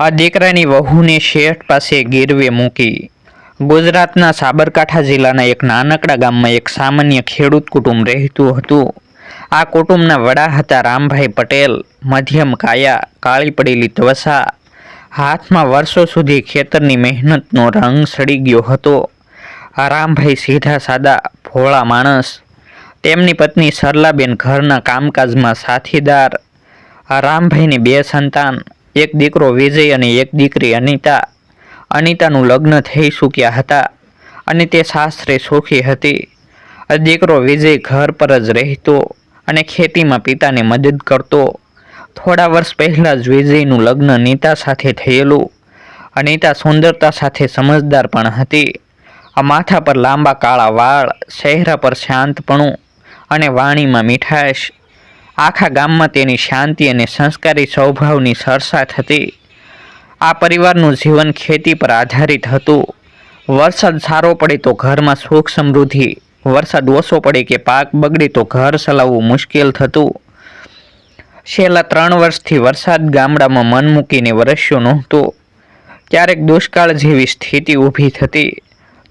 આ દીકરાની વહુને શેઠ પાસે ગીરવે મૂકી. ગુજરાતના સાબરકાંઠા જિલ્લાના એક નાનકડા ગામમાં એક સામાન્ય ખેડૂત કુટુંબ રહેતું હતું. આ કુટુંબના વડા હતા રામભાઈ પટેલ, મધ્યમ કાયા, કાળી પડેલી ત્વસા હાથમાં વર્ષો સુધી ખેતરની મહેનતનો રંગ સડી ગયો હતો. રામભાઈ સીધા સાદા, ભોળા માણસ. તેમની પત્ની સરલાબેન ઘરના કામકાજમાં સાથીદાર. રામભાઈની બે સંતાન. એક દીકરો વિજય અને એક દીકરી અનિતા. અનિતાનું લગ્ન થઈ ચૂક્યા હતા અને તે સાસરે સુખી હતી. દીકરો વિજય ઘર પર જ રહેતો અને ખેતીમાં પિતાને મદદ કરતો. થોડા વર્ષ પહેલાં જ વિજયનું લગ્ન નીતા સાથે થયેલું. અનિતા સુંદરતા સાથે સમજદાર પણ હતી. આ માથા પર લાંબા કાળા વાળ, ચહેરા પર શાંતપણું અને વાણીમાં મીઠાશ. આખા ગામમાં તેની શાંતિ અને સંસ્કારી સ્વભાવની સરસાટ હતી આ પરિવારનું જીવન ખેતી પર આધારિત હતું. વરસાદ સારો પડે તો ઘરમાં સુખ સમૃદ્ધિ. વરસાદ ઓછો પડે કે પાક બગડે તો ઘર ચલાવવું મુશ્કેલ થતું. છેલ્લા ત્રણ વર્ષથી વરસાદ ગામડામાં મન મૂકીને વરસ્યો નહોતો. ક્યારેક દુષ્કાળ જેવી સ્થિતિ ઊભી થતી.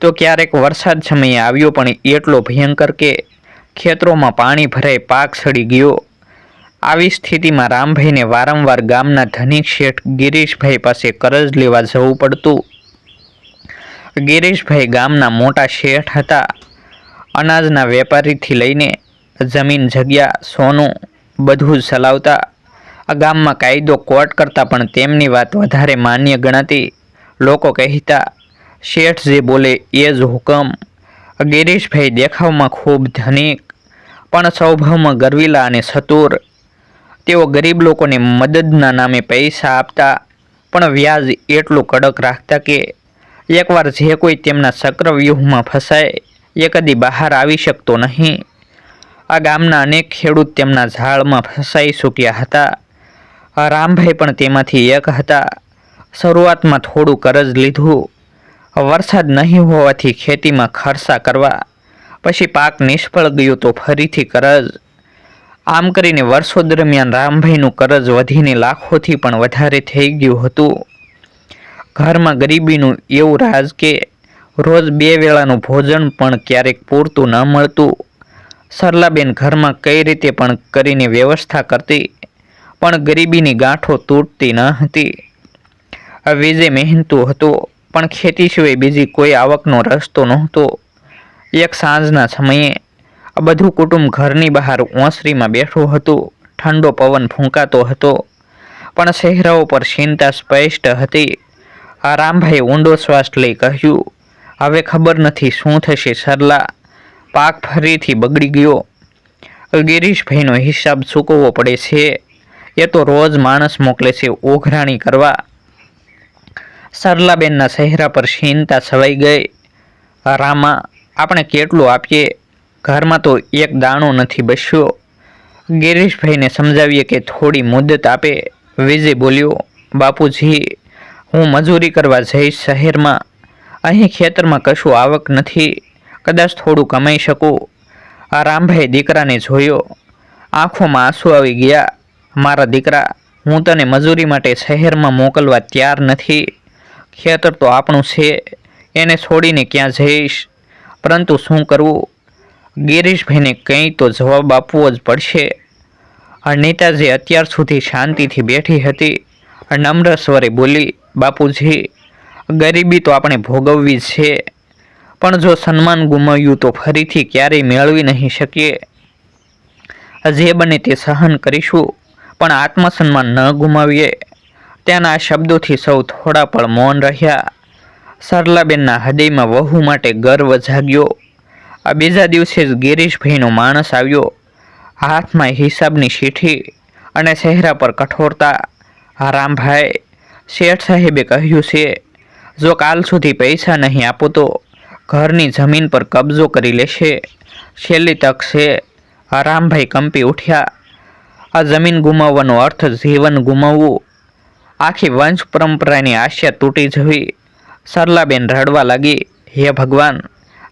તો ક્યારેક વરસાદ સમયે આવ્યો પણ એટલો ભયંકર કે ખેતરોમાં પાણી ભરાઈ પાક સડી ગયો. આવી સ્થિતિમાં રામભાઈને વારંવાર ગામના ધનિક શેઠ ગિરીશભાઈ પાસે કરજ લેવા જવું પડતું. ગિરીશભાઈ ગામના મોટા શેઠ હતા. અનાજના વેપારીથી લઈને જમીન, જગ્યા, સોનું બધું ચલાવતા. આ ગામમાં કાયદો કોર્ટ કરતાં પણ તેમની વાત વધારે માન્ય ગણાતી. લોકો કહેતા, શેઠ જે બોલે એ જ હુકમ. ગિરીશભાઈ દેખાવમાં ખૂબ ધનિક, પણ સ્વભાવમાં ગરવીલા અને ચતુર તેઓ ગરીબ લોકોને મદદના નામે પૈસા આપતા પણ વ્યાજ એટલું કડક રાખતા કે એકવાર જે કોઈ તેમના ચક્રવ્યૂહમાં ફસાય, એ કદી બહાર આવી શકતો નહીં. આ ગામના અનેક ખેડૂત તેમના ઝાડમાં ફસાઈ ચૂક્યા હતા. રામભાઈ પણ તેમાંથી એક હતા. શરૂઆતમાં થોડું કરજ લીધું. વરસાદ નહીં હોવાથી ખેતીમાં ખર્ચા કરવા, પછી પાક નિષ્ફળ ગયો તો ફરીથી કરજ. આમ કરીને વર્ષો દરમિયાન રામભાઈનું કરજ વધીને લાખોથી પણ વધારે થઈ ગયું હતું. ઘરમાં ગરીબીનું એવું રાજ કે રોજ બે વેળાનું ભોજન પણ ક્યારેક પૂરતું ન મળતું. સરલાબેન ઘરમાં કઈ રીતે પણ કરીને વ્યવસ્થા કરતી, પણ ગરીબીની ગાંઠો તૂટતી ન હતી. વિજય મહેનતું હતો, પણ ખેતી સિવાય બીજી કોઈ આવકનો રસ્તો નહોતો. એક સાંજના સમયે આ બધું કુટુંબ ઘરની બહાર ઓસરીમાં બેઠું હતું. ઠંડો પવન ફૂંકાતો હતો. પણ ચહેરાઓ પર ચિંતા સ્પષ્ટ હતી. આ રામભાઈ ઊંડો શ્વાસ લઈ કહ્યું, હવે ખબર નથી શું થશે સરલા. પાક ફરીથી બગડી ગયો. ગિરીશભાઈનો હિસાબ ચૂકવવો પડે છે. એ તો રોજ માણસ મોકલે છે ઓઘરાણી કરવા. સરલાબેનના ચહેરા પર ચિંતા છવાઈ ગઈ. રામા, આપણે કેટલું આપીએ? ઘરમાં તો એક દાણો નથી બસ્યો. ગિરીશભાઈને સમજાવીએ કે થોડી મુદત આપે. વિજય બોલ્યો, બાપુજી, હું મજૂરી કરવા જઈશ શહેરમાં. અહીં ખેતરમાં કશું આવક નથી. કદાચ થોડું કમાઈ શકું. આ રામભાઈ દીકરાને જોયો. આંખોમાં આંસુ આવી ગયા. મારા દીકરા, હું તને મજૂરી માટે શહેરમાં મોકલવા તૈયાર નથી. ખેતર તો આપણું છે. એને છોડીને ક્યાં જઈશ? પરંતુ શું કરવું? ગિરીશભાઈને કંઈ તો જવાબ આપવો જ પડશે. આ નેતાજી અત્યાર સુધી શાંતિથી બેઠી હતી નમ્ર સ્વરે બોલી, બાપુજી, ગરીબી તો આપણે ભોગવવી છે, પણ જો સન્માન ગુમાવ્યું તો ફરીથી ક્યારેય મેળવી નહીં શકીએ. જે બને તે સહન કરીશું, પણ આત્મસન્માન ન ગુમાવીએ. ત્યાંના આ શબ્દોથી સૌ થોડા પળ મૌન રહ્યા. સરલાબેનના હૃદયમાં વહુ માટે ગર્વ જાગ્યો. આ બીજા દિવસે જ ગિરીશભાઈનો માણસ આવ્યો. હાથમાં હિસાબની ચીઠી અને ચહેરા પર કઠોરતા. રામભાઈ, શેઠ સાહેબે કહ્યું છે, જો કાલ સુધી પૈસા નહીં આપો તો ઘરની જમીન પર કબજો કરી લેશે. છેલ્લી તક છે. રામભાઈ, કંપી ઉઠ્યા. આ જમીન ગુમાવવાનો અર્થ જીવન ગુમાવવું. આખી વંશ પરંપરાની આશા તૂટી જવી. સરલાબેન રડવા લાગી. હે ભગવાન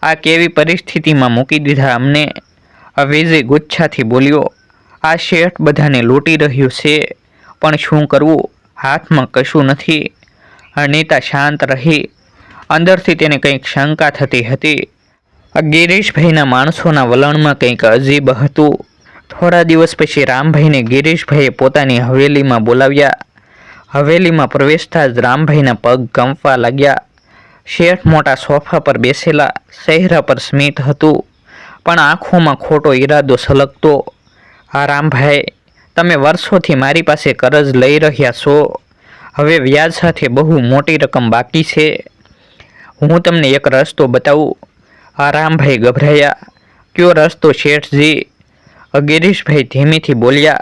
આ કેવી પરિસ્થિતિમાં મૂકી દીધા? અમને અવેજે ગુચ્છાથી બોલ્યો, આ શેઠ બધાને લૂંટી રહ્યું છે, પણ શું કરવું? હાથમાં કશું નથી. અનિતા શાંત રહી. અંદરથી તેને કંઈક શંકા થતી હતી. ગિરીશભાઈના માણસોના વલણમાં કંઈક અજીબ હતું. થોડા દિવસ પછી રામભાઈને ગિરીશભાઈએ પોતાની હવેલીમાં બોલાવ્યા. હવેલીમાં પ્રવેશતા જ રામભાઈના પગ કંપવા લાગ્યા. શેઠ મોટા સોફા પર બેસેલા, ચહેરા પર સ્મિત હતું, પણ આંખોમાં ખોટો ઈરાદો સલગતો. હા, રામભાઈ, તમે વર્ષોથી મારી પાસે કરજ લઈ રહ્યા છો. હવે વ્યાજ સાથે બહુ મોટી રકમ બાકી છે. હું તમને એક રસ્તો બતાવું. આરામભાઈ રામભાઈ, ગભરાયા. કયો રસ્તો, શેઠજી? ગિરીશભાઈ ધીમેથી બોલ્યા,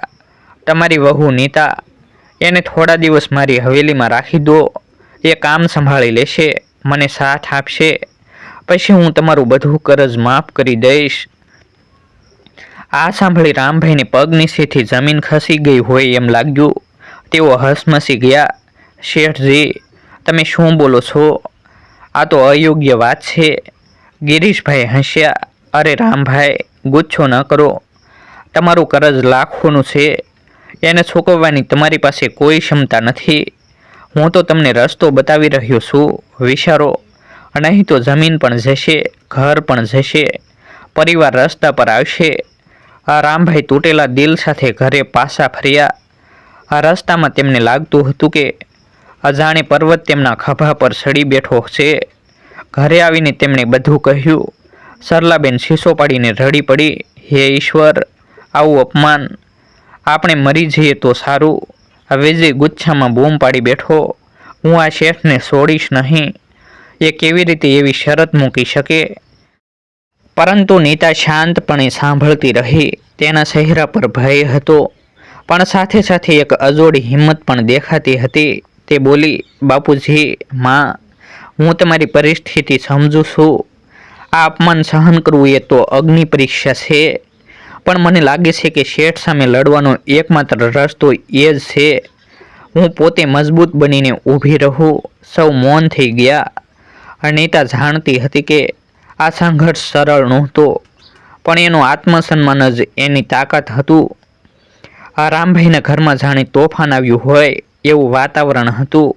તમારી વહુ નીતા, એને થોડા દિવસ મારી હવેલીમાં રાખી દો. એ કામ સંભાળી લેશે. મને સાથ આપશે. પછી હું તમારું બધું કરજ માફ કરી દઈશ. આ સાંભળી રામભાઈને પગ નીચેથી જમીન ખસી ગઈ હોય એમ લાગ્યું. તેઓ હસમસી ગયા. શેઠજી, તમે શું બોલો છો? આ તો અયોગ્ય વાત છે. ગિરીશભાઈ હસ્યા. અરે રામભાઈ, ગુચ્છો ન કરો. તમારું કરજ લાખોનું છે. એને ચૂકવવાની તમારી પાસે કોઈ ક્ષમતા નથી. હું તો તમને રસ્તો બતાવી રહ્યો છું, વિચારો. નહીં તો જમીન પણ જશે, ઘર પણ જશે, પરિવાર રસ્તા પર આવશે. આ રામભાઈ તૂટેલા દિલ સાથે ઘરે પાછા ફર્યા. આ રસ્તામાં તેમને લાગતું હતું કે અજાણે પર્વત તેમના ખભા પર સડી બેઠો છે. ઘરે આવીને તેમણે બધું કહ્યું. સરલાબેન શીશો પાડીને રડી પડી. હે ઈશ્વર, આવું અપમાન. આપણે મરી જઈએ તો સારું. આ ગુચ્છામાં બૂમ પાડી બેઠો, હું આ શેઠને છોડીશ નહીં. એ કેવી રીતે એવી શરત મૂકી શકે? પરંતુ નીતા શાંતપણે સાંભળતી રહી. તેના ચહેરા પર ભય હતો, પણ સાથે સાથે એક અજોડી હિંમત પણ દેખાતી હતી. તે બોલી, બાપુજી, માં, હું તમારી પરિસ્થિતિ સમજુ છું. આ અપમાન સહન કરવું એ તો અગ્નિ પરીક્ષા છે. પણ મને લાગે છે કે શેઠ સામે લડવાનો એકમાત્ર રસ્તો એ જ છે. હું પોતે મજબૂત બનીને ઊભી રહું. સૌ મૌન થઈ ગયા. અનિતા જાણતી હતી કે આ સંઘર્ષ સરળ નહોતો, પણ એનું આત્મસન્માન જ એની તાકાત હતું. આ રામભાઈના ઘરમાં જાણે તોફાન આવ્યું હોય એવું વાતાવરણ હતું.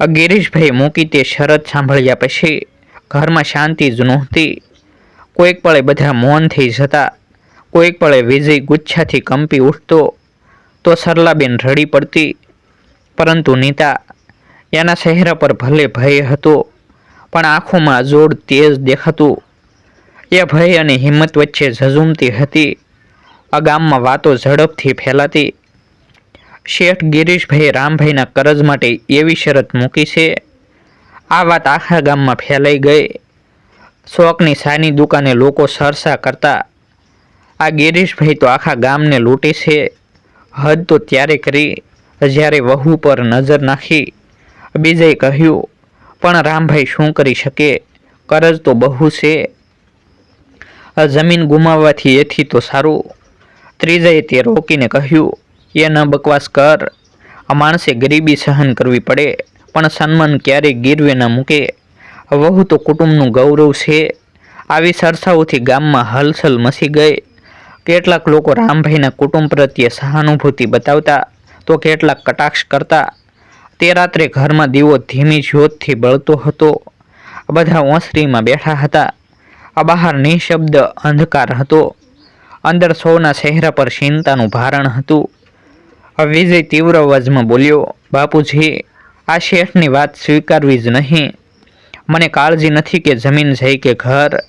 આ ગિરીશભાઈ મૂકી તે શરત સાંભળ્યા પછી ઘરમાં શાંતિ જ નહોતી. કોઈક પળે બધા મૌન થઈ જતા કોઈક પળે વિજય ગુચ્છાથી કંપી ઉઠતો, તો સરલાબેન રડી પડતી. પરંતુ નીતા એના ચહેરા પર ભલે ભય હતો, પણ આંખોમાં જોડ તેજ દેખાતું. એ ભય અને હિંમત વચ્ચે ઝઝુમતી હતી. આ ગામમાં વાતો ઝડપથી ફેલાતી. શેઠ ગિરીશભાઈ રામભાઈના કરજ માટે એવી શરત મૂકી છે. આ વાત આખા ગામમાં ફેલાઈ ગઈ. શોકની સાની દુકાને લોકો સરસા કરતા આ ગિરીશભાઈ તો આખા ગામને લૂંટે છે. હદ તો ત્યારે કરી, જ્યારે વહુ પર નજર નાખી બીજે કહ્યું, પણ રામભાઈ શું કરી શકે? કરજ તો બહુ છે. જમીન ગુમાવવાથી એથી તો સારું. ત્રીજાએ તે રોકીને કહ્યું, એ ન બકવાસ કર. માણસે ગરીબી સહન કરવી પડે, પણ સન્માન ક્યારેય ગીરવે ન મૂકે. વહુ તો કુટુંબનું ગૌરવ છે. આવી સરસાઓથી ગામમાં હલચલ મસી ગઈ. કેટલાક લોકો રામભાઈના કુટુંબ પ્રત્યે સહાનુભૂતિ બતાવતા, તો કેટલાક કટાક્ષ કરતા, તે રાત્રે ઘરમાં દીવો ધીમી જ્યોતથી બળતો હતો. બધા ઓસરીમાં બેઠા હતા. આ બહાર નિશબ્દ અંધકાર હતો. અંદર સૌના ચહેરા પર ચિંતાનું ભારણ હતું. વિજય તીવ્ર અવાજમાં બોલ્યો, બાપુજી, આ શેઠની વાત સ્વીકારવી જ નહીં. મને કાળજી નથી કે જમીન જઈ કે ઘર,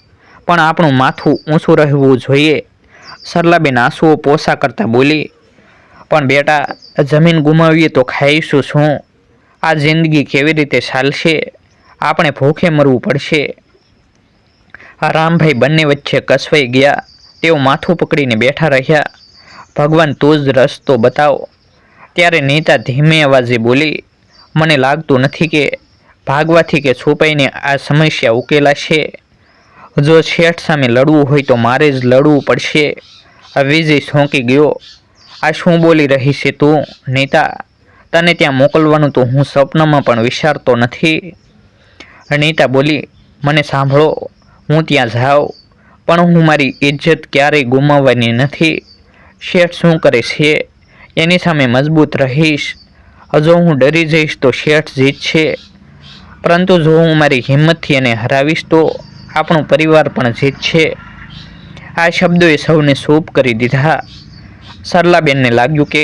પણ આપણું માથું ઊંચું રહેવું જોઈએ. સરલાબેન આંસુઓ પોસા કરતા બોલી, પણ બેટા, જમીન ગુમાવીએ તો ખાઈશું શું? આ જિંદગી કેવી રીતે ચાલશે? આપણે ભૂખે મરવું પડશે. આ રામભાઈ બંને વચ્ચે કસવાઈ ગયા. તેઓ માથું પકડીને બેઠા રહ્યા. ભગવાન, તું જ રસ્તો બતાવો. ત્યારે નીતા ધીમે અવાજે બોલી, મને લાગતું નથી કે, ભાગવાથી કે છુપાઈને આ સમસ્યા ઉકેલાશે. જો શેઠ સામે લડવું હોય તો મારે જ લડવું પડશે. વિજય સોંકી ગયો. આ શું બોલી રહી છે તું? નીતા, તને ત્યાં મોકલવાનું તો હું સ્વપ્નમાં પણ વિચારતો નથી. નીતા બોલી, મને સાંભળો, હું ત્યાં જાઉં, પણ હું મારી ઇજ્જત ક્યારેય ગુમાવવાની નથી. શેઠ શું કરે છે? એની સામે મજબૂત રહીશ. જો હું ડરી જઈશ તો શેઠ જીતશે. પરંતુ જો હું મારી હિંમતથી એને હરાવીશ તો આપણું પરિવાર પણ જીતશે આ શબ્દોએ સૌને સૂપ કરી દીધા. સરલાબેનને લાગ્યું કે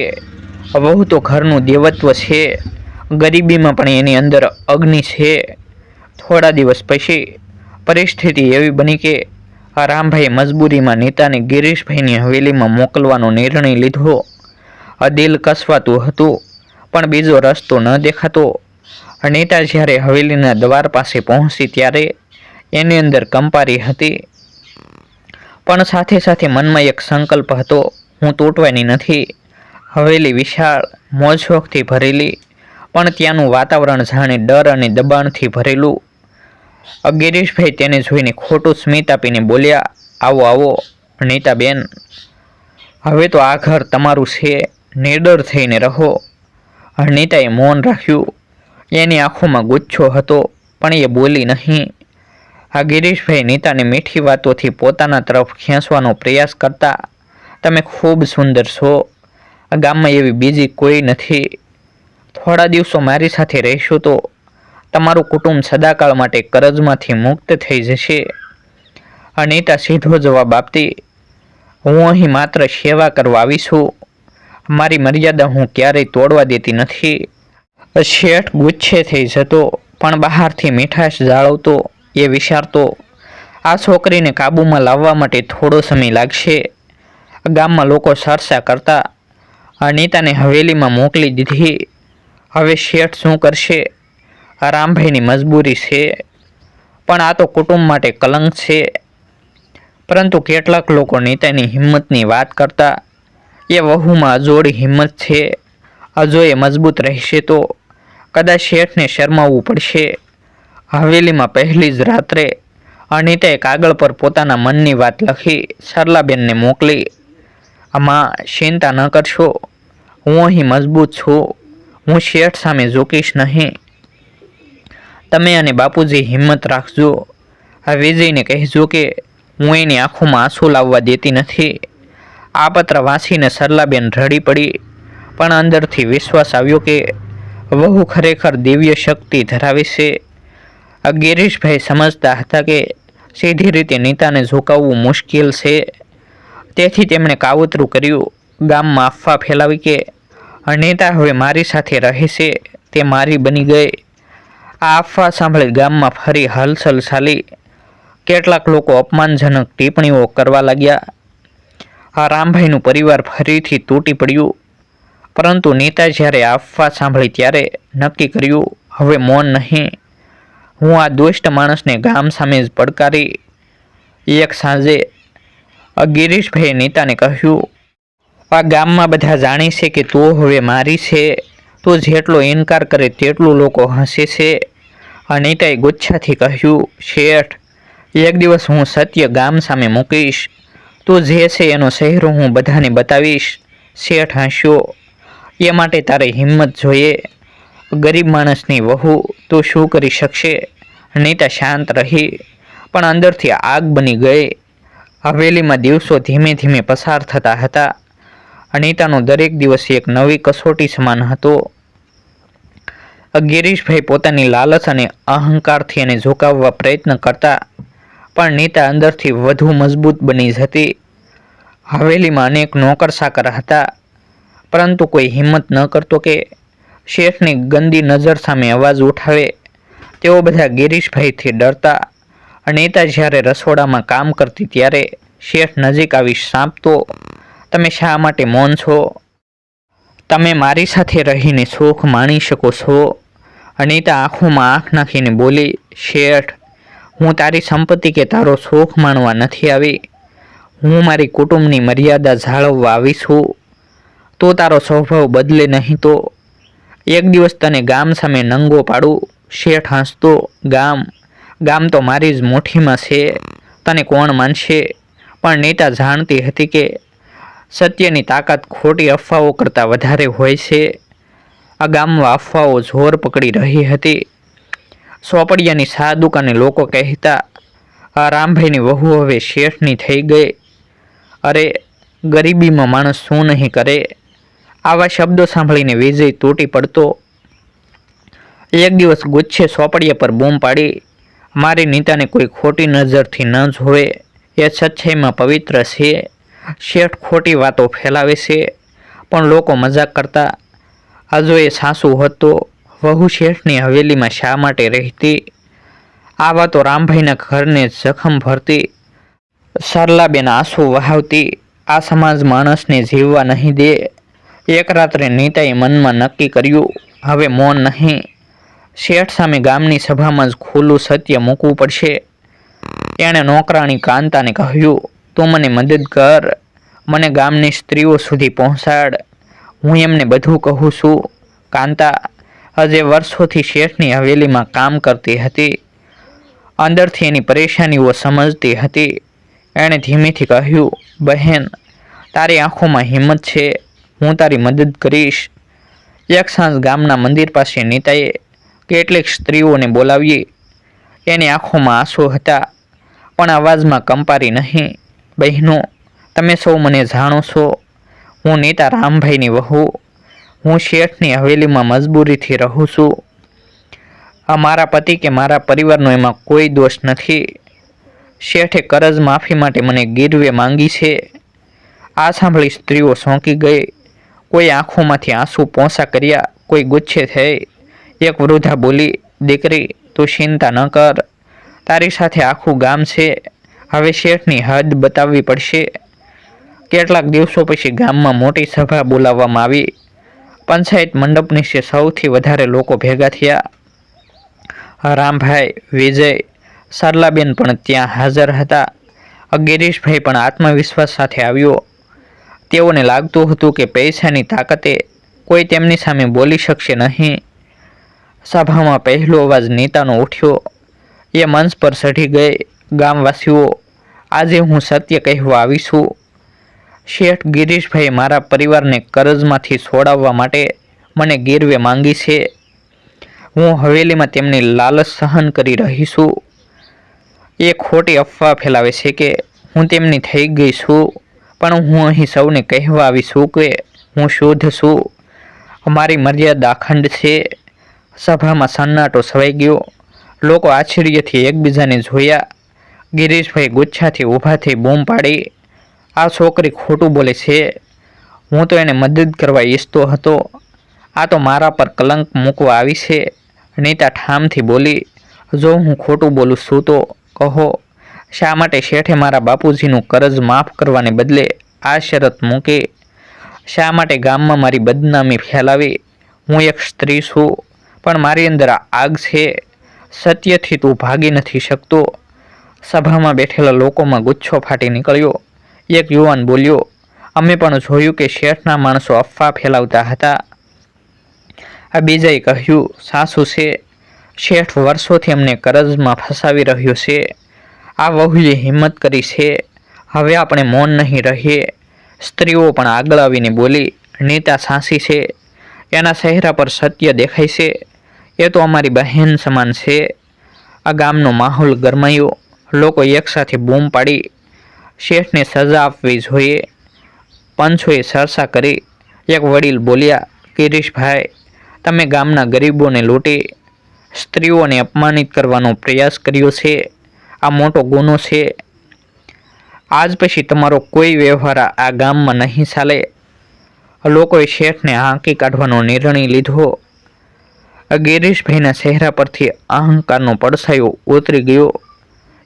વહુ તો ઘરનું દેવત્વ છે, ગરીબીમાં પણ એની અંદર અગ્નિ છે. થોડા દિવસ પછી પરિસ્થિતિ એવી બની કે આ રામભાઈએ મજબૂરીમાં નેતાને ગિરીશભાઈની હવેલીમાં મોકલવાનો નિર્ણય લીધો. દિલ કસવાતું હતું, પણ બીજો રસ્તો ન દેખાતો. નેતા જ્યારે હવેલીના દ્વાર પાસે પહોંચી ત્યારે એની અંદર કંપારી હતી. પણ સાથે સાથે મનમાં એક સંકલ્પ હતો, હું તૂટવાની નથી. હવેલી વિશાળ, મોજશોખથી ભરેલી, પણ ત્યાંનું વાતાવરણ જાણે ડર અને દબાણથી ભરેલું. અગિરીશભાઈ ગિરીશભાઈ તેને જોઈને ખોટું સ્મિત આપીને બોલ્યા, આવો આવો, નીતાબેન. હવે તો આ ઘર તમારું છે. નિર્ડર થઈને રહો. નીતાએ મૌન રાખ્યું. એની આંખોમાં ગુચ્છો હતો, પણ એ બોલી નહીં. આ ગિરીશભાઈ નીતાની મીઠી વાતોથી પોતાના તરફ ખેંચવાનો પ્રયાસ કરતા, તમે ખૂબ સુંદર છો. આ ગામમાં એવી બીજી કોઈ નથી. થોડા દિવસો મારી સાથે રહેશો તો તમારું કુટુંબ સદાકાળ માટે કરજમાંથી મુક્ત થઈ જશે. અનિતા સીધો જવાબ આપતી, હું અહીં માત્ર સેવા કરવા આવી છું. મારી મર્યાદા હું ક્યારેય તોડવા દેતી નથી. શેઠ ગુચ્છે થઈ જતો, પણ બહારથી મીઠાશ જાળવતો એ વિચારતો, આ છોકરીને કાબૂમાં લાવવા માટે થોડો સમય લાગશે. ગામમાં લોકો સરસા કરતા, અનિતાને હવેલીમાં મોકલી દીધી. હવે શેઠ શું કરશે? રામભાઈની મજબૂરી છે. પણ આ તો કુટુંબ માટે કલંક છે. પરંતુ કેટલાક લોકો નીતાની હિંમતની વાત કરતા, એ વહુમાં અજોડી હિંમત છે. અજો એ મજબૂત રહેશે તો કદાચ શેઠને શરમાવવું પડશે. હવેલીમાં પહેલી જ રાત્રે અનિતાએ કાગળ પર પોતાના મનની વાત લખી સરલાબેનને મોકલી, આમાં ચિંતા ન કરશો, હું અહીં મજબૂત છું, હું શેઠ સામે ઝૂકીશ નહીં. તમે અને બાપુજી હિંમત રાખજો. આ વિજયને કહેજો કે હું એની આંખોમાં આંસુ લાવવા દેતી નથી. આ પત્ર વાંચીને સરલાબેન રડી પડી, પણ અંદરથી વિશ્વાસ આવ્યો કે વહુ ખરેખર દિવ્ય શક્તિ ધરાવે છે. ગિરીશભાઈ સમજતા હતા કે સીધી રીતે નીતાને ઝુકાવવું મુશ્કેલ છે. તેથી તેમણે કાવતરું કર્યું, ગામમાં અફવા ફેલાવી કે નેતા હવે મારી સાથે રહેશે તે મારી બની ગઈ. આ અફવા સાંભળી ગામમાં ફરી હલચલ ચાલી. કેટલાક લોકો અપમાનજનક ટિપ્પણીઓ કરવા લાગ્યા. આ રામભાઈનું પરિવાર ફરીથી તૂટી પડ્યું. પરંતુ નીતા જ્યારે અફવા સાંભળી ત્યારે નક્કી કર્યું, હવે મૌન નહીં. હું આ દુષ્ટ માણસને ગામ સામે જ પડકારી એક સાંજે આ ગિરીશભાઈએ નીતાને કહ્યું, આ ગામમાં બધા જાણે છે કે તું હવે મારી છે. તું જેટલો ઇનકાર કરે તેટલું લોકો હસે છે. અનિતાએ ગુચ્છાથી કહ્યું, શેઠ, એક દિવસ હું સત્ય ગામ સામે મૂકીશ. તું જે છે એનો ચહેરો હું બધાને બતાવીશ. શેઠ હસ્યો, એ માટે તારે હિંમત જોઈએ. ગરીબ માણસની વહુ તો શું કરી શકશે? નીતા શાંત રહી, પણ અંદરથી આગ બની ગઈ. હવેલીમાં દિવસો ધીમે ધીમે પસાર થતા હતા. અનિતાનો દરેક દિવસ એક નવી કસોટી સમાન હતો. ગિરીશભાઈ પોતાની લાલચ અને અહંકારથી એને ઝોકાવવા પ્રયત્ન કરતા, પણ નીતા અંદરથી વધુ મજબૂત બની જતી. હવેલીમાં અનેક નોકર સાકર હતા, પરંતુ કોઈ હિંમત ન કરતો કે શેઠની ગંદી નજર સામે અવાજ ઉઠાવે. તેઓ બધા ગિરીશભાઈથી ડરતા અનિતા જ્યારે રસોડામાં કામ કરતી ત્યારે શેઠ નજીક આવી સાંપતો, તમે શા માટે મૌન છો? તમે મારી સાથે રહીને સુખ માણી શકો છો? અનિતા આંખોમાં આંખ નાખીને બોલી, શેઠ, હું તારી સંપત્તિ કે તારો સુખ માણવા નથી આવી. હું મારી કુટુંબની મર્યાદા જાળવવા આવી છું. તો તારો સ્વભાવ બદલે નહીં તો એક દિવસ તને ગામ સામે નંગો પાડું, શેઠ હસતો ગામ ગામ તો મારી જ મુઠ્ઠીમાં છે, તને કોણ માનશે? પણ નેતા જાણતી હતી કે સત્યની તાકાત ખોટી અફવાઓ કરતાં વધારે હોય છે. આ ગામમાં અફવાઓ જોર પકડી રહી હતી. સોપડિયાની સાદુક દુકાને લોકો કહેતા, આ રામભાઈની વહુ હવે શેઠની થઈ ગઈ. અરે, ગરીબીમાં માણસ શું નહીં કરે? આવા શબ્દો સાંભળીને વિજય તૂટી પડતો. એક દિવસ ગુચ્છે સોપડિયા પર બૂમ પાડી, મારી નીતાને કોઈ ખોટી નજરથી ન જોવે એ સચ્ચાઈમાં પવિત્ર છે. શેઠ ખોટી વાતો ફેલાવે છે. પણ લોકો મજાક કરતા. આજો એ સાસુ હતો. વહુ શેઠની હવેલીમાં શા માટે રહેતી? આ વાતો રામભાઈના ઘરને જખમ ભરતી. સરલાબેન આંસુ વહાવતી. આ સમાજ માણસને જીવવા નહીં દે. એક રાત્રે નીતાએ મનમાં નક્કી કર્યું, હવે મૌન નહીં. શેઠ સામે ગામની સભામાં જ ખુલ્લું સત્ય મૂકવું પડશે. એણે નોકરાણી કાંતાને કહ્યું, તું મને મદદ કર. મને ગામની સ્ત્રીઓ સુધી પહોંચાડ. હું એમને બધું કહું છું. કાંતા હજે વર્ષોથી શેઠની હવેલીમાં કામ કરતી હતી. અંદરથી એની પરેશાનીઓ સમજતી હતી. એણે ધીમેથી કહ્યું, બહેન, તારી આંખોમાં હિંમત છે. હું તારી મદદ કરીશ. એક સાંજ ગામના મંદિર પાસે નીતાએ કેટલીક સ્ત્રીઓને બોલાવી એની આંખોમાં આંસુ હતા, પણ અવાજમાં કંપારી નહીં. બહેનો, તમે સૌ મને જાણો છો, હું નીતા રામભાઈની વહુ. હું શેઠની હવેલીમાં મજબૂરીથી રહું છું. આ મારા પતિ કે મારા પરિવારનો એમાં કોઈ દોષ નથી. શેઠે કરજ માફી માટે મને ગીરવે માંગી છે. આ સાંભળી સ્ત્રીઓ સોંકી ગઈ. કોઈ આંખોમાંથી આંસુ પોંસા કર્યા, કોઈ ગુચ્છે થઈ. એક વૃદ્ધા બોલી, દીકરી, તું ચિંતા ન કર. તારી સાથે આખું ગામ છે. હવે શેઠની હદ બતાવવી પડશે. કેટલાક દિવસો પછી ગામમાં મોટી સભા બોલાવવામાં આવી. પંચાયત મંડપ નીચે સૌથી વધારે લોકો ભેગા થયા. રામભાઈ, વિજય, સરલાબેન પણ ત્યાં હાજર હતા. ગિરીશભાઈ પણ આત્મવિશ્વાસ સાથે આવ્યો. તેઓને લાગતું હતું કે પૈસાની તાકાતે કોઈ તેમની સામે બોલી શકશે નહીં. સભામાં પહેલો અવાજ નેતાનો ઉઠ્યો. એ મંચ પર ચઢી ગઈ. ગામવાસીઓ, આજે હું સત્ય કહેવા આવી છું. શેઠ ગિરીશભાઈ મારા પરિવારને કરજમાંથી છોડાવવા માટે મને ગીરવે માંગી છે. હું હવેલીમાં તેમની લાલચ સહન કરી રહી છું. એ ખોટી અફવા ફેલાવે છે કે હું તેમની થઈ ગઈ છું. પણ હું અહીં સૌને કહેવા આવી છું કે હું શુદ્ધ છું. મારી મર્યાદા અખંડ છે. સભામાં સન્નાટો છવાઈ ગયો. લોકો આશ્ચર્યથી એકબીજાને જોયા. ગિરીશભાઈ ગુચ્છાથી ઊભાથી બૂમ પાડી. આ છોકરી ખોટું બોલે છે. હું તો એને મદદ કરવા ઈચ્છતો હતો. આ તો મારા પર કલંક મૂકવા આવી છે. નીતા ઠામથી બોલી, જો હું ખોટું બોલું છું તો કહો. શા માટે શેઠે મારા બાપુજીનું કરજ માફ કરવાને બદલે આ શરત મૂકે? શા માટે ગામમાં મારી બદનામી ફેલાવી? હું એક સ્ત્રી છું, પણ મારી અંદર આગ છે. સત્યથી તું ભાગી નથી શકતો. સભામાં બેઠેલા લોકોમાં ગુચ્છો ફાટી નીકળ્યો. એક યુવાન બોલ્યો, અમે પણ જોયું કે શેઠના માણસો અફવા ફેલાવતા હતા. આ બીજાએ કહ્યું, સાસુ છે. શેઠ વર્ષોથી અમને કરજમાં ફસાવી રહ્યો છે. આ વહુએ હિંમત કરી છે. હવે આપણે મૌન નહીં રહીએ. સ્ત્રીઓ પણ આગળ આવીને બોલી, નીતા સાસી છે. એના ચહેરા પર સત્ય દેખાય છે. એ તો અમારી બહેન સમાન છે. આ ગામનો માહોલ ગરમાયો. લોકો એકસાથે બૂમ પાડી. શેઠને સજા આપવી જોઈએ. પંચોએ સરસા કરી. એક વડીલ બોલ્યા, કિરીશભાઈ, તમે ગામના ગરીબોને લૂંટી. સ્ત્રીઓને અપમાનિત કરવાનો પ્રયાસ કર્યો છે. આ મોટો ગુનો છે. આજ પછી તમારો કોઈ વ્યવહાર આ ગામમાં નહીં ચાલે. લોકોએ શેઠને હાંકી કાઢવાનો નિર્ણય લીધો. ગિરીશભાઈના ચહેરા પરથી અહંકારનો પડછાયો ઉતરી ગયો.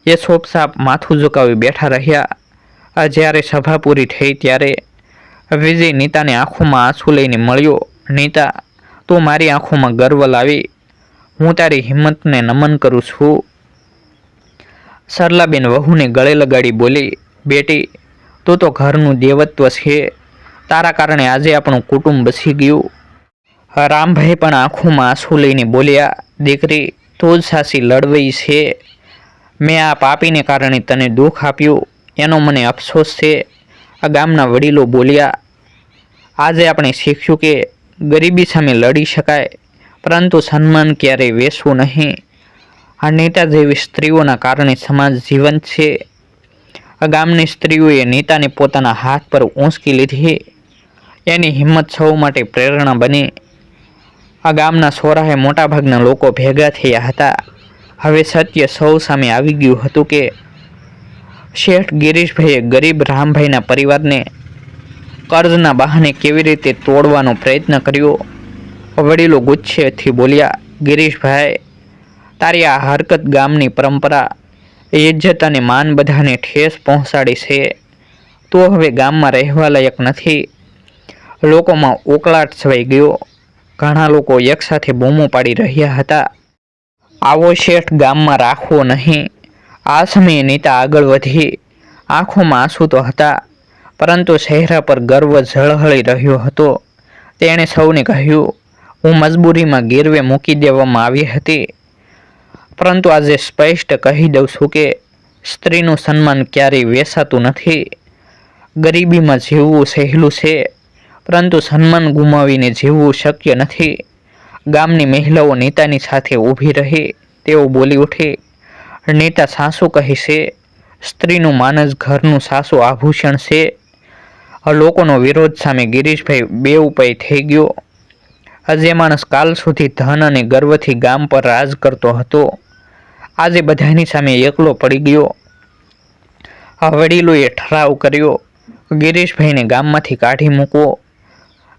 એ સોપસાપ માથું ઝુકાવી બેઠા રહ્યા. જ્યારે સભા પૂરી થઈ ત્યારે વિજય નીતાને આંખોમાં આંસુ લઈને મળ્યો, નીતા, તું મારી આંખોમાં ગર્વ લાવી. હું તારી હિંમતને નમન કરું છું. સરલાબેન વહુને ગળે લગાડી બોલી, બેટી, તું તો ઘરનું દેવત્વ છે. તારા કારણે આજે આપણું કુટુંબ બસી ગયું. રામભાઈ પણ આંખોમાં આંસુ લઈને બોલ્યા, દીકરી, તું જ સાસી લડવઈ છે. મેં આ પાપીને કારણે તને દુઃખ આપ્યું. એનો મને અફસોસ છે. આ ગામના વડીલો બોલ્યા, આજે આપણે શીખ્યું કે ગરીબી સામે લડી શકાય, પરંતુ સન્માન ક્યારેય વેસવું નહીં. આ નેતા જેવી સ્ત્રીઓના કારણે સમાજ જીવંત છે. આ ગામની સ્ત્રીઓએ નેતાને પોતાના હાથ પર ઊંચકી લીધી. એની હિંમત સૌ માટે પ્રેરણા બની. આ ગામના સોરાએ મોટાભાગના લોકો ભેગા થયા હતા. હવે સત્ય સૌ સામે આવી ગયું હતું કે શેઠ ગિરીશભાઈએ ગરીબ રામભાઈના પરિવારને કર્જના બહાને કેવી રીતે તોડવાનો પ્રયત્ન કર્યો? વડીલો ગુચ્છેથી બોલ્યા, ગિરીશભાઈ તારી આ હરકત ગામની પરંપરા ઇજ્જત અને માન બધાને ઠેસ પહોંચાડી છે. તો હવે ગામમાં રહેવા લાયક નથી. લોકોમાં ઉકળાટ છવાઈ ગયો. ઘણા લોકો એકસાથે બૂમો પાડી રહ્યા હતા. આવો શેઠ ગામમાં રાખવો નહીં. આ સમયે નીતા આગળ વધી. આંખોમાં આંસુ તો હતા, પરંતુ ચહેરા પર ગર્વ ઝળહળી રહ્યો હતો. તેણે સૌને કહ્યું, હું મજબૂરીમાં ગીરવે મૂકી દેવામાં આવી હતી. પરંતુ આજે સ્પષ્ટ કહી દઉં છું કે સ્ત્રીનું સન્માન ક્યારેય વેસાતું નથી. ગરીબીમાં જીવવું સહેલું છે, પરંતુ સન્માન ગુમાવીને જીવવું શક્ય નથી. ગામની મહિલાઓ નેતાની સાથે ઊભી રહી, તેઓ બોલી ઉઠી. નેતા સાસુ કહે છે, સ્ત્રીનું માનસ ઘરનું સાસુ આભૂષણ છે. લોકોનો વિરોધ સામે ગિરીશભાઈ બે ઉપાય થઈ ગયો. આજે માણસ કાલ સુધી ધન અને ગર્વથી ગામ પર રાજ કરતો હતો. આજે બધાની સામે એકલો પડી ગયો. આ વડીલોએ ઠરાવ કર્યો. ગિરીશભાઈને ગામમાંથી કાઢી મૂકવો.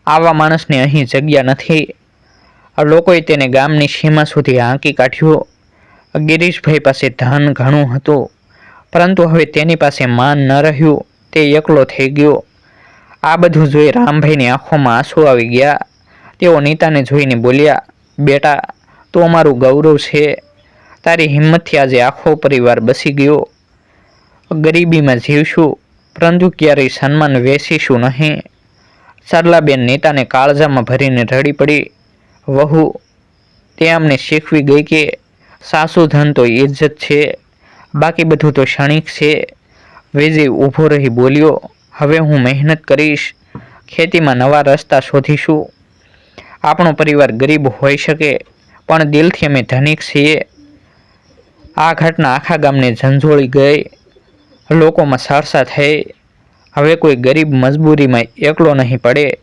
આવા માણસને અહીં જગ્યા નથી. આ લોકોએ તેને ગામની સીમા સુધી હાંકી કાઢ્યો. ગિરીશભાઈ પાસે ધન ઘણું હતું, પરંતુ હવે તેની પાસે માન ન રહ્યું. તે એકલો થઈ ગયો. આ બધું જોઈ રામભાઈની આંખોમાં આંસુ આવી ગયા. તેઓ નીતાને જોઈને બોલ્યા, બેટા, તો અમારું ગૌરવ છે. તારી હિંમતથી આજે આખો પરિવાર બસી ગયો. ગરીબીમાં જીવશું, પરંતુ ક્યારેય સન્માન વેસીશું નહીં. સરલાબેન નેતાને કાળજામાં ભરીને રડી પડી. વહુ તે અમને શીખવી ગઈ કે સાસુ ધન તો ઇજ્જત છે, બાકી બધું તો ક્ષણિક છે. વેજે ઊભો રહી બોલ્યો, હવે હું મહેનત કરીશ, ખેતીમાં નવા રસ્તા શોધીશું. આપણો પરિવાર ગરીબ હોઈ શકે, પણ દિલથી અમે ધનિક છીએ. આ ઘટના આખા ગામને ઝંઝોળી ગઈ. લોકોમાં સરસા થઈ. હવે કોઈ ગરીબ મજબૂરીમાં એકલો નહીં પડે.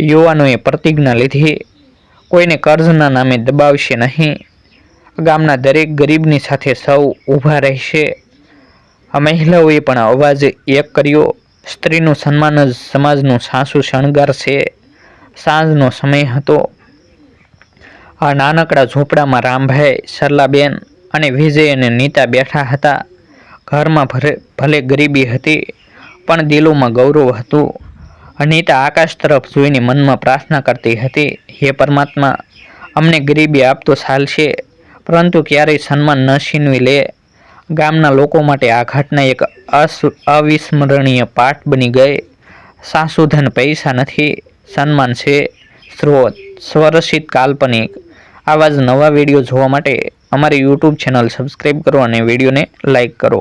યુવાનોએ પ્રતિજ્ઞા લીધી. કોઈને કર્જના નામે દબાવશે નહીં. ગામના દરેક ગરીબની સાથે સૌ ઊભા રહેશે. મહિલાઓએ પણ અવાજ એક કર્યો. સ્ત્રીનું સન્માન જ સમાજનું સાસુ શણગાર છે સાંજનો સમય હતો. આ નાનકડા ઝૂંપડામાં રામભાઈ, સરલાબેન અને વિજય અને નીતા બેઠા હતા. ઘરમાં ભલે ભલે ગરીબી હતી, પણ દિલોમાં ગૌરવ હતું. અનિતા આકાશ તરફ જોઈને મનમાં પ્રાર્થના કરતી હતી, હે પરમાત્મા, અમને ગરીબી આપતો ચાલશે પરંતુ ક્યારેય સન્માન ન છીનવી લે. ગામના લોકો માટે આ ઘટના એક અવિસ્મરણીય પાઠ બની ગઈ. સાસુધન પૈસા નથી, સન્માન છે. સ્ત્રોત સ્વરસિત કાલ્પનિક. આવા જ નવા વીડિયો જોવા માટે અમારી યુટ્યુબ ચેનલ સબસ્ક્રાઈબ કરો અને વિડીયોને લાઇક કરો.